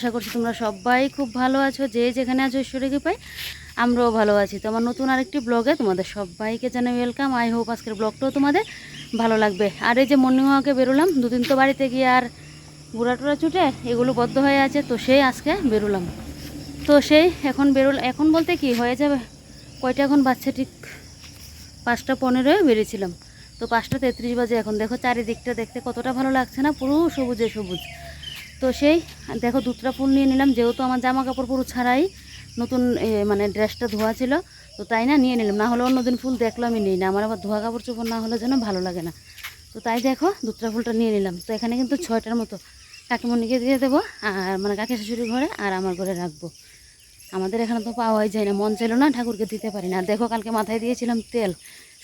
আশা করছি তোমরা সবাই খুব ভালো আছো, যে যেখানে আছো ঈশ্বরকে পাই আমরাও ভালো আছি। তো আমার নতুন আরেকটি ব্লগে তোমাদের সবাইকে জানাই ওয়েলকাম আই হোপ আজকের ব্লগটাও তোমাদের ভালো লাগবে। আর এই যে মর্নিং বেরোলাম, দুদিন তো বাড়িতে গিয়ে আর বুড়া টুড়া ছুটে এগুলো বদ্ধ হয়ে আছে, তো সেই আজকে বেরোলাম। তো সেই এখন বেরোল, এখন বলতে কি হয়ে যাবে? কয়টা এখন বাচ্চা ঠিক পাঁচটা পনেরোয় বেরিয়েছিলাম। তো পাঁচটা তেত্রিশ বাজে এখন। দেখো চারিদিকটা দেখতে কতটা ভালো লাগছে না? পুরো সবুজে সবুজ। তো সেই, দেখো দুধটা ফুল নিয়ে নিলাম, যেহেতু আমার জামা কাপড় পুরো ছাড়াই নতুন মানে ড্রেসটা ধোয়া ছিল, তো তাই না, নিয়ে নিলাম। না হলে অন্যদিন ফুল দেখলামই নিই না, আমার আবার ধোয়া কাপড় চোপড় না হলে যেন ভালো লাগে না। তো তাই দেখো, দুধটা ফুলটা নিয়ে নিলাম। তো এখানে কিন্তু ছয়টার মতো কাকিমণিকে দিয়ে দেবো, আর মানে কাকি শাশুড়ির ঘরে, আর আমার ঘরে রাখব। আমাদের এখানে তো পাওয়াই যায় না, মন চাইলো না ঠাকুরকে দিতে পারি না। দেখো কালকে মাথায় দিয়েছিলাম তেল,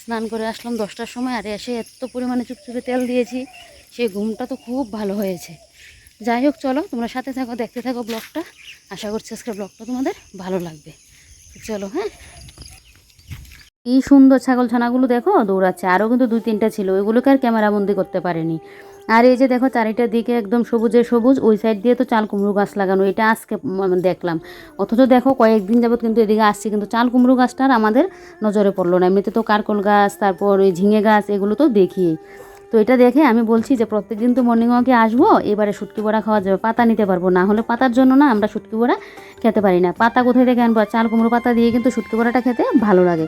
স্নান করে আসলাম দশটার সময়, আর এসে এত পরিমাণে চুপচুপে তেল দিয়েছি, সেই ঘুমটা তো খুব ভালো হয়েছে। যাই হোক, চলো, তোমরা সাথে থাকো, দেখতে থাকো ব্লগটা। আশা করছি আজকের ব্লগটা তোমাদের ভালো লাগবে। চলো হ্যাঁ। কি সুন্দর ছাগল ছানাগুলো দেখো, দৌড়াচ্ছে। আরও কিন্তু দুই তিনটা ছিল, ওইগুলোকে আর ক্যামেরা বন্দি করতে পারেনি। আর এই যে দেখো, চারিটার দিকে একদম সবুজে সবুজ, ওই সাইড দিয়ে তো চাল কুমড়ো গাছ লাগানো, এটা আজকে দেখলাম। অথচ দেখো, কয়েকদিন যাবত কিন্তু এদিকে আসছি, কিন্তু চাল কুমড়ো গাছটার আমাদের নজরে পড়ল না। এমনিতে তো কারকল গাছ, তারপর ওই ঝিঙে গাছ, এগুলো তো দেখি। তো এটা দেখে আমি বলছি যে প্রত্যেক দিন তো মর্নিং ওয়াকে আসব, এবারে শুটকি বড়া খাওয়া যাবে, পাতা নিতে পারব। না হলে পাতার জন্য না আমরা শুটকি বড়া খেতে পারি না। পাতা কোথায় থেকে আনব? চাল কুমড়ো পাতা দিয়ে কিন্তু শুটকি বড়াটা খেতে ভালো লাগে।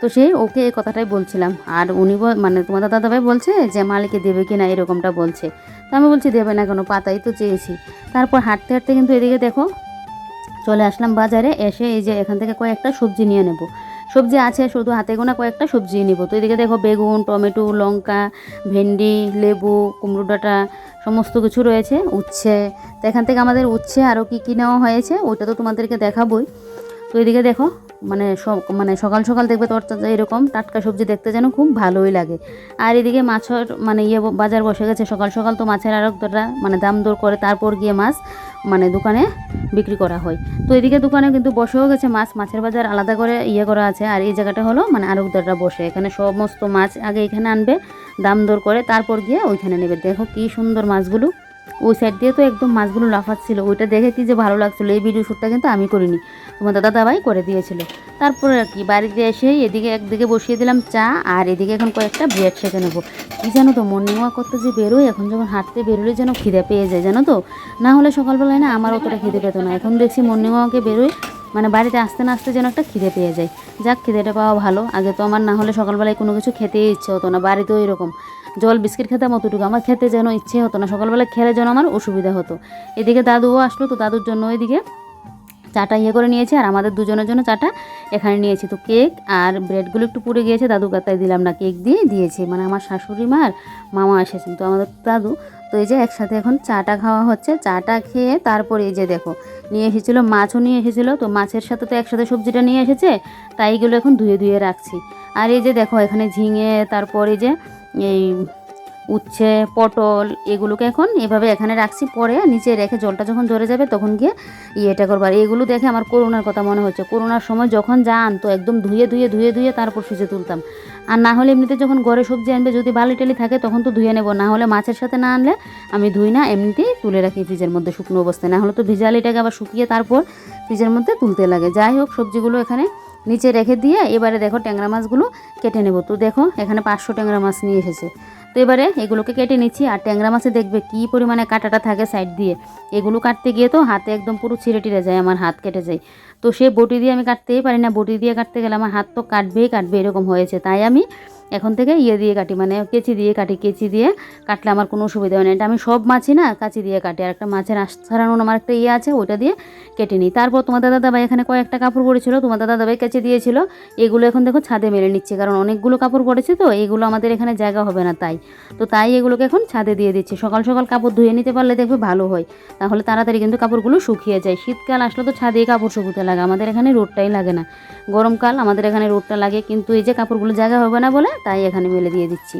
তো সেই ওকে এই কথাটাই বলছিলাম। আর উনি মানে তোমাদের দাদাভাই বলছে যে মালিকে দেবে কি না এরকমটা বলছে। তো আমি বলছি, দেবে না কেন, পাতাই তো চেয়েছি। তারপর হাঁটতে হাঁটতে কিন্তু এদিকে দেখো, চলে আসলাম বাজারে, এসে এই যে এখান থেকে কয়েকটা সবজি নিয়ে নেব। সবজি আছে, শুধু হাতে গোনা কয়েকটা সবজি নিব। তো এদিকে দেখো বেগুন, টমেটো, লঙ্কা, ভেন্ডি, লেবু, কুমড়ো ডাঁটা, সমস্ত কিছু রয়েছে, উচ্ছে। তো এখান থেকে আমাদের উচ্ছে আরও কী কী নেওয়া হয়েছে, ওইটা তো তোমাদেরকে দেখাবই। তো এদিকে দেখো মানে সব মানে সকাল সকাল দেখবে তোর এরকম টাটকা সবজি দেখতে যেন খুব ভালোই লাগে। আর এদিকে মাছের মানে ইয়ে বাজার বসে গেছে, সকাল সকাল তো মাছের আড়তদাররা মানে দাম দর করে তারপর গিয়ে মাছ মানে দোকানে বিক্রি করা হয়। তো এদিকে দোকানে কিন্তু বসেও গেছে মাছ, মাছের বাজার আলাদা করে ইয়ে করা আছে। আর এই জায়গাটা হলো মানে আড়তদাররা বসে, এখানে সমস্ত মাছ আগে এখানে আনবে, দাম দর করে তারপর গিয়ে ওইখানে নেবে। দেখো কি সুন্দর মাছগুলো। ওই সাইড দিয়ে তো একদম মাছগুলো লাফাচ্ছিল। ওইটা দেখে কি যে ভালো লাগছিল। এই ভিডিও শ্যুটটা কিন্তু আমি করিনি। তোমার দাদা দাবাই করে দিয়েছিল। তারপরে আর কি, বাড়িতে এসে এদিকে একদিকে বসিয়ে দিলাম চা, আর এদিকে এখন কয়েকটা ব্রেড সেঁকে নেব। কী জানো তো মর্নিং ওয়াক করতে যে বেরোয় এখন যখন হাঁটতে বেরোলে যেন খিদে পেয়ে যায়, জানো তো? না হলে সকালবেলায় না আমার অতটা খিদে পেতো না। এখন দেখছি মর্নিং ওয়াকে বেরোই মানে বাড়িতে আসতে না আসতে যেন একটা খিদে পেয়ে যায়। যাক, খিদেটা পাওয়া ভালো। আগে তো আমার না হলে সকালবেলায় কোনো কিছু খেতেই ইচ্ছে হতো না, বাড়িতেও এরকম। জল, বিস্কিট খেতাম অতটুকু। আমার খেতে যেন ইচ্ছে হতো না সকালবেলায় খেলে যেন আমার অসুবিধা হতো। এদিকে দাদুও আসলো, তো দাদুর জন্য এদিকে চাটা ইয়ে করে নিয়েছি আর আমাদের দুজনের জন্য চাটা এখানে নিয়েছি। তো কেক আর ব্রেডগুলো একটু পুড়ে গিয়েছে দাদু কাতায় দিলাম না, কেক দিয়ে দিয়েছে। মানে আমার শাশুড়ি মার মামা এসেছেন। তো আমাদের দাদু, তো এই যে একসাথে এখন চাটা খাওয়া হচ্ছে। চাটা খেয়ে তারপরে এই যে দেখো, নিয়ে এসেছিল, মাছও নিয়ে এসেছিল। তো মাছের সাথে তো একসাথে সবজিটা নিয়ে এসেছে, তাই এগুলো এখন ধুয়ে ধুয়ে রাখছি। আর এই যে দেখো, এখানে ঝিঙে, তারপর যে এই উচ্ছে, পটল এগুলোকে এখন এভাবে এখানে রাখছি। পরে নিচে রেখে জলটা যখন ঝরে যাবে তখন গিয়ে ইয়েটা করব। আর এগুলো দেখে আমার করোনার কথা মনে হচ্ছে। করোনার সময় যখন যা আনতো একদম ধুয়ে ধুয়ে ধুয়ে ধুয়ে তারপর ফ্রিজে তুলতাম। আর না হলে এমনিতে যখন ঘরে সবজি আনবে, যদি বালি টালি থাকে তখন তো ধুয়ে নেব। না হলে মাছের সাথে না আনলে আমি ধুই না, এমনিতেই তুলে রাখি ফ্রিজের মধ্যে শুকনো অবস্থায়। না হলে তো ভিজালিটাকে আবার শুকিয়ে তারপর ফ্রিজের মধ্যে তুলতে লাগে। যাই হোক, সবজিগুলো এখানে নিচে রেখে দিয়ে এবারে দেখো ট্যাংরা মাছগুলো কেটে নেব। তো দেখো এখানে পাঁচশো ট্যাংরা মাছ নিয়ে এসেছে। তো এবারে এগুলোকে কেটে নিচ্ছি আর ট্যাংরা মাছে দেখবে কি পরিমাণে কাটাটা থাকে সাইড দিয়ে। এগুলো কাটতে গিয়ে তো হাতে একদম পুরো ছিঁড়ে টিড়ে যায়, আমার হাত কেটে যায়। তো সে বটি দিয়ে আমি কাটতেই পারি না, বটি দিয়ে কাটতে গেলে আমার হাত তো কাটবেই কাটবে, এরকম হয়েছে। তাই আমি এখন থেকে ইয়ে দিয়ে কাটি মানে কেচি দিয়ে কাটি, কেচি দিয়ে কাটলে আমার কোনো অসুবিধা হয় না। এটা আমি সব মাছই না কাচি দিয়ে কাটি, আর একটা মাছের আশ ছাড়ানোর আমার একটা ইয়ে আছে, ওইটা দিয়ে কেটে নিই। তারপর তোমার দাদা দাবাই এখানে কয়েকটা কাপড় পরেছিল, তোমার দাদা দাবাই কেচে দিয়েছিল, এগুলো এখন দেখো ছাদে মেলে নিচ্ছে, কারণ অনেকগুলো কাপড় পরেছে তো, এগুলো আমাদের এখানে জায়গা হবে না তাই। তো তাই এগুলোকে এখন ছাদে দিয়ে দিচ্ছি। সকাল সকাল কাপড় ধুয়ে নিতে পারলে দেখবে ভালো হয়, তাহলে তাড়াতাড়ি কিন্তু কাপড়গুলো শুকিয়ে যায়। শীতকাল আসলে তো ছাদে কাপড় শুকুতে লাগে, আমাদের এখানে রোদটাই লাগে না। গরমকাল আমাদের এখানে রোদটা লাগে, কিন্তু এই যে কাপড়গুলো জায়গা হবে না বলে তাই এখানে মেলে দিয়ে দিচ্ছি।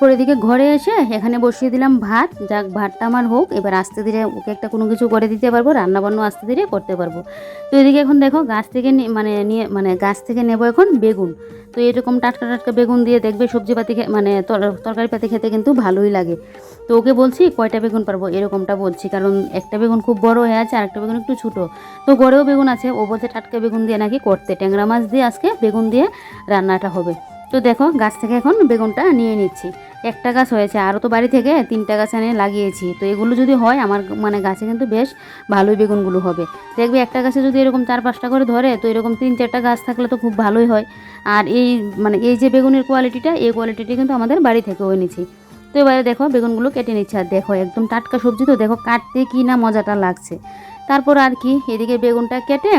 পরে এদিকে ঘরে এসে এখানে বসিয়ে দিলাম ভাত। যাক, ভাতটা আমার হোক। এবার আস্তে ধীরে ওকে একটা কোনো কিছু করে দিতে পারব রান্না বান্না আস্তে ধীরে করতে পারব। তো এদিকে এখন দেখো, গাছ থেকে মানে নিয়ে মানে গাছ থেকে নেব এখন বেগুন। তো এরকম টাটকা টাটকা বেগুন দিয়ে দেখবে সবজি পাতি মানে তর- তরকারি পাতি খেতে কিন্তু ভালোই লাগে। তো ওকে বলছি, কয়টা বেগুন পারব? এরকমটা বলছি, কারণ একটা বেগুন খুব বড় হয়ে আছে আর একটা বেগুন একটু ছোটো। তো গড়েও বেগুন আছে। ও বলছে, টাটকা বেগুন দিয়ে নাকি করতে। ট্যাংরা মাছ দিয়ে আজকে বেগুন দিয়ে রান্নাটা হবে। তো দেখো, গাছ থেকে এখন বেগুনটা নিয়ে নিচ্ছি। একটা গাছ হয়েছে। আরও তো বাড়ি থেকে তিনটা গাছ এনে লাগিয়েছি। তো এগুলো যদি হয়, আমার মানে গাছে কিন্তু বেশ ভালোই বেগুনগুলো হবে। দেখবে একটা গাছে যদি এরকম চার পাঁচটা করে ধরে, তো এরকম তিন চারটা গাছ থাকলে তো খুব ভালোই হয়। আর এই মানে এই যে বেগুনের কোয়ালিটিটা এই কোয়ালিটিটা কিন্তু আমাদের বাড়ি থেকেও এনেছি তো এবারে দেখো বেগুনগুলো কেটে নিচ্ছে। আর দেখো একদম টাটকা সবজি তো, দেখো কাটতে কি না মজাটা লাগছে। তারপর আর কি, এদিকে বেগুনটা কেটে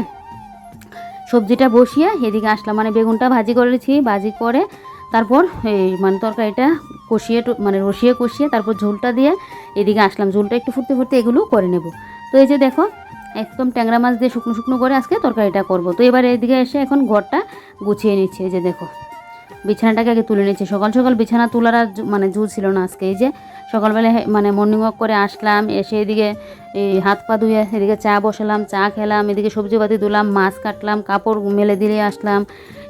সবজিটা বসিয়ে এদিকে আসলাম। মানে বেগুনটা ভাজি করেছি, ভাজি করে তারপর এই মানে তরকারিটা কষিয়ে মানে রসিয়ে কষিয়ে তারপর ঝোলটা দিয়ে এদিকে আসলাম। ঝোলটা একটু ফুটতে ফুটতে এগুলো করে নেব। তো এই যে দেখো, একদম ট্যাংরা মাছ দিয়ে শুকনো শুকনো করে আজকে তরকারিটা করব। তো এবার এদিকে এসে এখন ঘরটা গুছিয়ে নিচ্ছে। এই যে দেখো বিছানাটাকে আগে তুলে নিচ্ছে সকাল সকাল বিছানা তোলার আর মানে জু ছিল না আজকে। এই যে সকালবেলা মানে মর্নিং ওয়াক করে আসলাম, এসে এদিকে এই হাত পা ধুয়ে এদিকে চা বসালাম, চা খেলাম, এদিকে সবজিপাতি ধুলাম, মাছ কাটলাম, কাপড় মেলে দিয়ে আসলাম।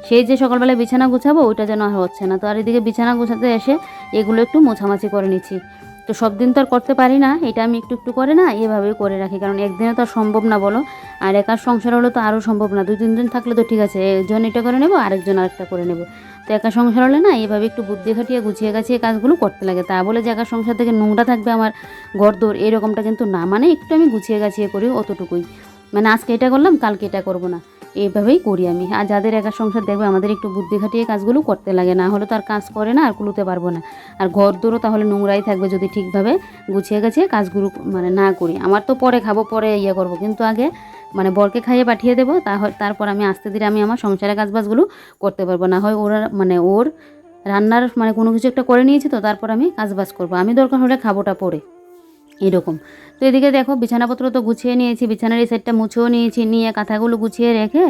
সেই যে সকালবেলা বিছানা গুছাবো, ওইটা যেন আর হচ্ছে না। তো আর এদিকে বিছানা গুছাতে এসে এগুলো একটু মোছামাছি করে নিচ্ছি। তো সব দিন তো আর করতে পারি না, এটা আমি একটু একটু করে না, এভাবেই করে রাখি। কারণ একদিনে তো আর সম্ভব না, বলো। আর একার সংসার হলে তো আরও সম্ভব না। দুই তিনজন থাকলে তো ঠিক আছে, একজন এটা করে নেব, আরেকজন আরেকটা করে নেব। তো একা সংসার হলে না এভাবে একটু বুদ্ধি খাটিয়ে গুছিয়ে গাছিয়ে কাজগুলো করতে লাগে। তা বলে যে একা সংসার থেকে নোংরা থাকবে আমার ঘর দৌড় এরকমটা কিন্তু না। মানে একটু আমি গুছিয়ে গাছিয়ে করি অতটুকুই। মানে আজকে এটা করলাম, কালকে এটা করব না। এইভাবেই করি আমি। আর যাদের একা সংসার দেখবে, আমাদের একটু বুদ্ধি খাটিয়ে কাজগুলো করতে লাগে। না হলে তো আর কাজ করে না, আর কুলোতে পারব না। আর ঘর দৌড়ও তাহলে নোংরাই থাকবে যদি ঠিকভাবে গুছিয়ে গাছিয়ে কাজগুলো মানে না করি। আমার তো পরে খাব, পরে ইয়ে করব। কিন্তু আগে মানে বরকে খাইয়ে পাঠিয়ে দেবো, তাহলে তারপর আমি আস্তে ধীরে আমি আমার সংসারের কাজবাজগুলো করতে পারব। না হয় ওরা মানে ওর রান্নার মানে কোনো কিছু একটা করে নিয়েছি তো, তারপর আমি কাজবাজ করব। আমি দরকার হলে খাবোটা পরে। এরকম। তো এদিকে দেখো, বিছানাপত্র তো গুছিয়ে নিয়েছি, বিছানার এই সাইডটা মুছেও নিয়েছি, নিয়ে কাঁথাগুলো গুছিয়ে রেখে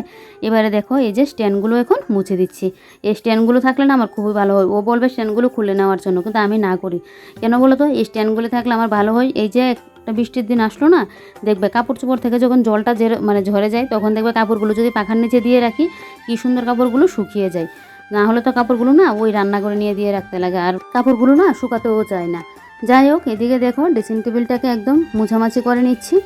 এবারে দেখো, এই যে স্ট্যান্ডগুলো এখন মুছে দিচ্ছি। এই স্ট্যান্ডগুলো থাকলে না আমার খুবই ভালো হয়। ও বলবে স্ট্যান্ডগুলো খুলে নেওয়ার জন্য, কিন্তু আমি না করি। কেন বলো তো এই স্ট্যান্ডগুলো থাকলে আমার ভালো হয়। এই যে একটা বৃষ্টির দিন আসলো না, দেখবে কাপড় চোপড় থেকে যখন জলটা জেরে মানে ঝরে যায়, তখন দেখবে কাপড়গুলো যদি পাখার নিচে দিয়ে রাখি, কী সুন্দর কাপড়গুলো শুকিয়ে যায়। না হলে তো কাপড়গুলো না ওই রান্না করে নিয়ে দিয়ে রাখতে লাগে, আর কাপড়গুলো না শুকাতেও চায় না। যাই হোক, এদিকে দেখো ড্রেসিং টেবিলটাকে একদম মুছামাছি করে নিচ্ছি।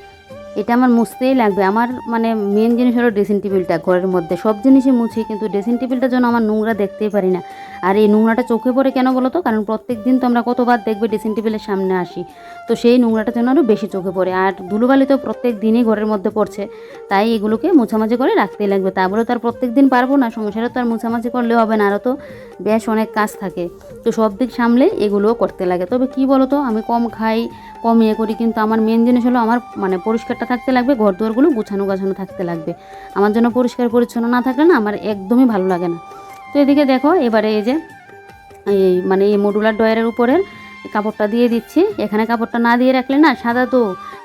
এটা আমার মুছতেই লাগবে। আমার মানে মেন জিনিস হলো ড্রেসিং টেবিলটা ঘরের মধ্যে। সব জিনিসই মুছি, কিন্তু ড্রেসিং টেবিলটা যেন আমার নোংরা দেখতেই পারি না। আর এই নোংরাটা চোখে পড়ে কেন বলো তো? কারণ প্রত্যেক দিন তো আমরা কতবার দেখবে ড্রেসিং টেবিলের সামনে আসি। তো সেই নোংরাটা যেন আরও বেশি চোখে পড়ে। আর ধুলোবালি তো প্রত্যেক দিনই ঘরের মধ্যে পড়ছে। তাই এগুলোকে মোছামাছি করে রাখতেই লাগবে। তা বলে তো আর প্রত্যেক দিন পারব না। সংসারে তো আর মোছামাছি করলে হবে না। আরও তো বেশ অনেক কাজ থাকে। তো সব দিক সামলে এগুলোও করতে লাগে। তবে কি বলো তো? আমি কম খাই, কম ইয়ে করি। কিন্তু আমার মেন জিনিস হলো আমার মানে পরিষ্কারটা থাকতে লাগবে। ঘর দুয়ারগুলো গুছানো গাছানো থাকতে লাগবে। আমার জন্য পরিষ্কার পরিচ্ছন্ন না থাকলে না আমার একদমই ভালো লাগে না। তো এদিকে দেখো, এবারে এই যে, এই মানে এই মডুলার ডয়ারের উপরের কাপড়টা দিয়ে দিচ্ছি। এখানে কাপড়টা না দিয়ে রাখলে না সাদা তো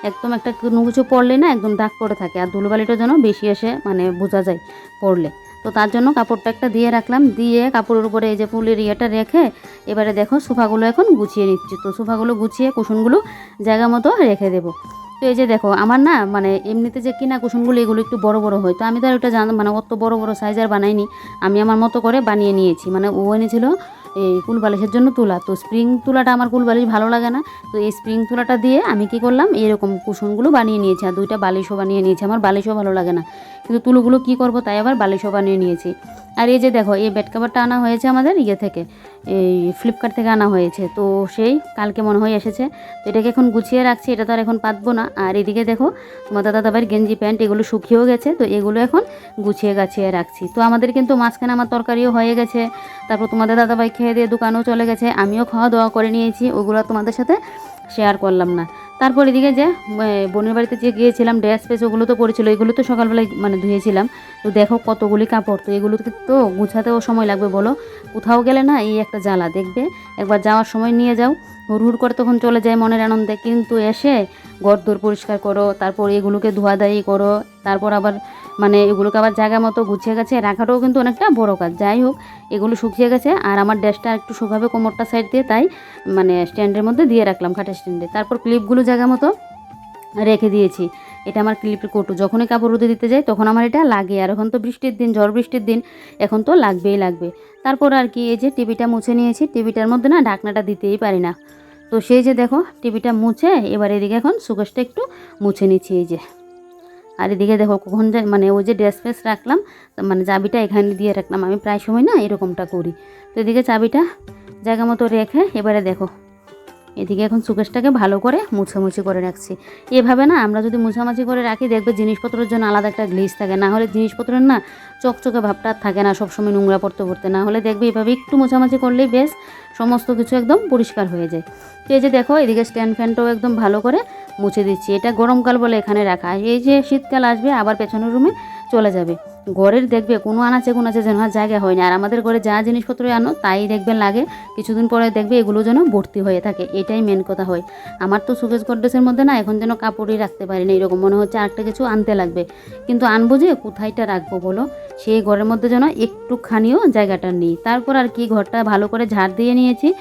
একদম একটা কোনো কিছু পরলে না একদম দাগ পড়ে থাকে। আর ধুলোবালিটা যেন বেশি এসে মানে বোঝা যায় পরলে। তো তার জন্য কাপড়টা একটা দিয়ে রাখলাম। দিয়ে কাপড়ের উপরে এই যে ফুলের ইয়েটা রেখে এবারে দেখো, সোফাগুলো এখন গুছিয়ে নিচ্ছি। তো সোফাগুলো গুছিয়ে কুশনগুলো জায়গা মতো রেখে দেবো। তো এই যে দেখো, আমার না মানে এমনিতে যে কিনা কুশনগুলো এগুলো একটু বড় বড় হয়। তো আমি তো আর ওটা জান মানে অত বড় বড় সাইজের বানাইনি। আমি আমার মতো করে বানিয়ে নিয়েছি। মানে ও এনেছিল এই কুল বালিশের জন্য তুলা। তো স্প্রিং তুলাটা আমার কুল বালিশ ভালো লাগে না। তো এই স্প্রিং তুলাটা দিয়ে আমি কি করলাম, এরকম কুশনগুলো বানিয়ে নিয়েছি। আর দুইটা বালিশও বানিয়ে নিয়েছি। আমার বালিশও ভালো লাগে না। কিন্তু তুলোগুলো কি করব, তাই আবার বালিশও বানিয়ে নিয়েছি। আর এই যে দেখো, এই বেড কাভারটা আনা হয়েছে আমাদের ইয়ে থেকে। এই ফ্লিপকার্ট থেকে আনা হয়েছে। তো সেই কালকে মনে হয় এসেছে। তো এটাকে এখন গুছিয়ে রাখছি, এটা তো আর এখন পাতবো না। আর এদিকে দেখো, তোমার দাদা দাদাবার গেঞ্জি প্যান্ট, এগুলো শুকিয়েও গেছে। তো এগুলো এখন গুছিয়ে গাছিয়ে রাখছি। তো আমাদের কিন্তু মাঝখানে আমার তরকারিও হয়ে গেছে। তারপর তোমাদের দাদাভাই খেয়ে দিয়ে দোকানেও চলে গেছে। আমিও খাওয়া দাওয়া করে নিয়েছি। ওগুলো তোমাদের সাথে শেয়ার করলাম না। তারপর এদিকে যে বোনের বাড়িতে যে গিয়েছিলাম ড্রেস পেস ওগুলো তো পড়েছিল, এগুলো তো সকালবেলায় মানে ধুয়েছিলাম। তো দেখো কতগুলি কাপড়, তো এগুলো তো গুছাতেও সময় লাগবে বলো। কোথাও গেলে না এই একটা জ্বালা, দেখবে? একবার যাওয়ার সময় নিয়ে যাও। হুড় করে তখন চলে যায় মনের আনন্দে। কিন্তু এসে ঘর দোর পরিষ্কার করো, তারপর এগুলোকে ধোয়াধাই করো, তারপর আবার মানে এগুলোকে আবার জায়গা মতো গুছিয়ে গেছে। রাখাটাও কিন্তু অনেকটা বড় কাজ। যাই হোক, এগুলো শুকিয়ে গেছে আর আমার ড্রেসটা একটু শুকাবে কোমরটা সাইড দিয়ে তাই মানে স্ট্যান্ডের মধ্যে দিয়ে রাখলাম, খাটের স্ট্যান্ডে তারপর ক্লিপগুলো জায়গা মতো রেখে দিয়েছি। এটা আমার ক্লিপের কোটু। যখনই কাপড় রোদে দিতে যাই, তখন আমার এটা লাগে। আর এখন তো বৃষ্টির দিন, ঝড় বৃষ্টির দিন, এখন তো লাগবেই লাগবে। তারপর আর কি, এই যে টিভিটা মুছে নিয়েছি, টিভিটার মধ্যে না ঢাকনাটা দিতেই পারি না। তো সেই যে দেখো, টিভিটা মুছে, এবার এদিকে এখন সুকেশটা একটু মুছে নিচ্ছি, এই যে। আর এদিকে দেখো, কখন যে মানে ওই যে ড্রেস ফ্রেস রাখলাম মানে চাবিটা এখানে দিয়ে রাখলাম। আমি প্রায় সময় না এরকমটা করি। তো এদিকে চাবিটা জায়গা মতো রেখে, এবারে দেখো এদিকে এখন সুকেশটাকে ভালো করে মুছামুছি করে রাখছি। এভাবে না আমরা যদি মুছামাছি করে রাখি, দেখবে জিনিসপত্রের জন্য আলাদা একটা গ্লিজ থাকে। না হলে জিনিসপত্রের না চকচকে ভাবটা থাকে না, সবসময় নোংরা পড়তে পড়তে। না হলে দেখবে এভাবে একটু মোছামাছি করলেই বেশ সমস্ত কিছু একদম পরিষ্কার হয়ে যায়। তো এই যে দেখো, এদিকে স্ট্যান্ড ফ্যানটাও একদম ভালো করে মুছে দিচ্ছি। এটা গরমকাল বলে এখানে রাখা। এই যে শীতকাল আসবে, আবার পেছনের রুমে চলে যাবে। ঘরের দেখবে, কোনো আনাচে কোনো আছে যেন জায়গা হয় না। আর আমাদের ঘরে যা জিনিসপত্র আনো, তাই দেখবেন লাগে। কিছুদিন পরে দেখবে এগুলো যেন ভর্তি হয়ে থাকে। এটাই মেন কথা হয়। আমার তো সুকেশ গড্রেসের মধ্যে না এখন যেন কাপড়ই রাখতে পারি না এরকম। মনে হচ্ছে আরেকটা কিছু আনতে লাগবে। কিন্তু আনব যে কোথায়টা রাখব বলো? সেই ঘরের মধ্যে যেন একটুখানিও জায়গাটা নেই। তারপর আর কি ঘরটা ভালো করে ঝাড় দিয়ে নিয়েছি।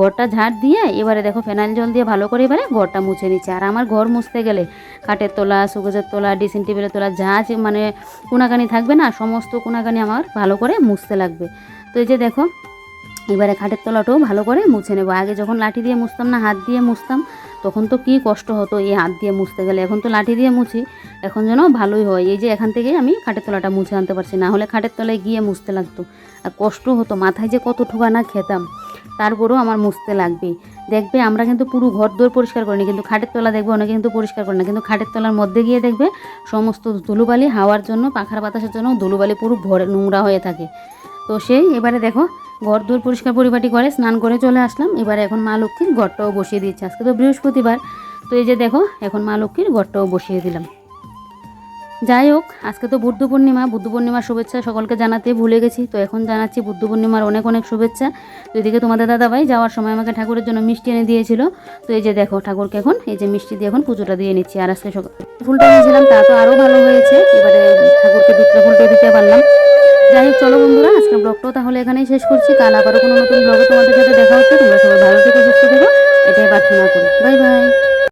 ঘরটা ঝাড় দিয়ে এবারে দেখো ফেনাইল জল দিয়ে ভালো করে এবারে ঘরটা মুছে নিচ্ছে। আর আমার ঘর মুছতে গেলে খাটের তোলা সুগজের তোলা, ড্রেসিং টেবিলের তোলা, যা মানে কোনাকানি থাকবে না, সমস্ত কোনাকানি আমার ভালো করে মুছতে লাগবে। তো এই যে দেখো, এবারে খাটের তলাটাও ভালো করে মুছে নেব। আগে যখন লাঠি দিয়ে মুছতাম না, হাত দিয়ে মুছতাম, তখন তো কী কষ্ট হতো এই হাত দিয়ে মুছতে গেলে। এখন তো লাঠি দিয়ে মুছি, এখন যেন ভালোই হয়। এই যে এখান থেকেই আমি খাটের তলাটা মুছে আনতে পারছি। না হলে খাটের তলায় গিয়ে মুছতে লাগতো। আর কষ্ট হতো, মাথায় যে কত ঠোকা না খেতাম। তারপরেও আমার মুছতে লাগবে। দেখবে আমরা কিন্তু পুরো ঘর দোর পরিষ্কার করিনি, কিন্তু খাটের তলা দেখবে অনেকে কিন্তু পরিষ্কার করে না, কিন্তু খাটের তলার মধ্যে গিয়ে দেখবে সমস্ত ধুলোবালি হাওয়ার জন্য, পাখার বাতাসের জন্য ধুলোবালি পুরো ভরে নোংরা হয়ে থাকে। তো সেই, এবারে দেখো ঘর দোর পরিষ্কার পরিপাটি করে, স্নান করে চলে আসলাম। এবারে এখন মা লক্ষ্মীর ঘরটাও বসিয়ে দিচ্ছে। আজকে তো বৃহস্পতিবার, তো এই যে দেখো, এখন মা লক্ষ্মীর ঘরটাও বসিয়ে দিলাম। যাই হোক, আজকে তো বুদ্ধ পূর্ণিমা, বুদ্ধ পূর্ণিমার শুভেচ্ছা সকলকে জানাতে ভুলে গেছি। তো এখন জানাচ্ছি বুদ্ধ পূর্ণিমার অনেক অনেক শুভেচ্ছা। তো এদিকে তোমাদের দাদাভাই যাওয়ার সময় আমাকে ঠাকুরের জন্য মিষ্টি এনে দিয়েছিল। তো এই যে দেখো, ঠাকুরকে এখন এই যে মিষ্টি দিয়ে এখন পুজোটা দিয়ে নিচ্ছি। আর আজকে সকাল ফুলটা নিয়েছিলাম তা তো আরও ভালো হয়েছে। এবারে ঠাকুরকে দুটো ফুলটা দিতে পারলাম। যাই হোক, চলো বন্ধুরা, আজকে ব্লগটাও তাহলে এখানেই শেষ করছি। কাল আবারও কোনো নতুন ব্লগে তোমাদের সাথে দেখা হচ্ছে। তোমরা সবাই ভালো থেকে, সুস্থ থেকো। এটাই প্রার্থনা করি। Bye bye.